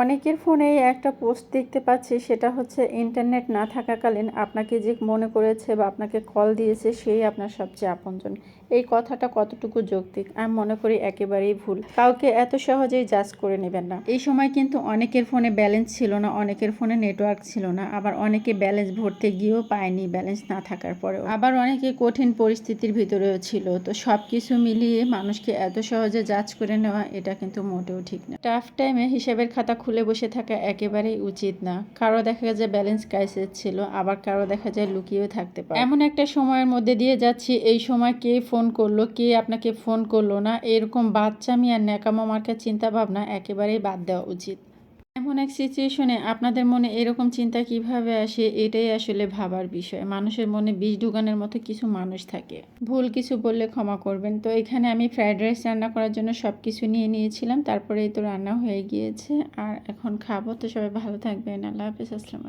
অনেকের ফোনেই একটা পোস্ট দেখতে পাচ্ছি, সেটা হচ্ছে, ইন্টারনেট না থাকাকালীন আপনাকে যে মনে করেছে বা আপনাকে কল দিয়েছে, সেই আপনার সবচেয়ে আপনজন। এই কথাটা কতটুকু যৌক্তিক? আমি মনে করি একেবারেই ভুল। কাউকে এত সহজেই জাজ করে নেবেন না। এই সময় কিন্তু অনেকের ফোনে ব্যালেন্স ছিল না, অনেকের ফোনে নেটওয়ার্ক ছিল না, আবার অনেকে ব্যালেন্স ভরতে গিয়েও পায়নি ব্যালেন্স না থাকার পরেও। আবার অনেকে কঠিন পরিস্থিতির ভিতরেও ছিল। তো সব কিছু মিলিয়ে মানুষকে এত সহজে জাজ করে নেওয়া, এটা কিন্তু মোটেও ঠিক না। টাফ টাইমে হিসাবের খাতা খুলে বসে থাকা একেবারেই উচিত না। কারও দেখা যায় ব্যালেন্স ক্রাইসিস ছিল, আবার কারও দেখা যায় লুকিয়েও থাকতে পারে। এমন একটা সময়ের মধ্যে দিয়ে যাচ্ছি, এই সময় কে ফোন করল, কে আপনাকে ফোন করল না, এরকম বাচ্চামি আর ন্যাকামো মার্কার চিন্তা ভাবনা একেবারেই বাদ দেওয়া উচিত। এমন এক সিচুয়েশনে আপনাদের মনে এরকম চিন্তা কীভাবে আসে? এটাই আসলে ভাবার বিষয়। মানুষের মনে বিষ ঢুকানোর মতো কিছু মানুষ থাকে। ভুল কিছু বললে ক্ষমা করবেন। তো এখানে আমি ফ্রাইড রাইস রান্না করার জন্য সব কিছু নিয়ে নিয়েছিলাম। তারপরেই তো রান্না হয়ে গিয়েছে। আর এখন খাব। তো সবাই ভালো থাকবেন। আল্লাহ হাফিজ। আসসালাম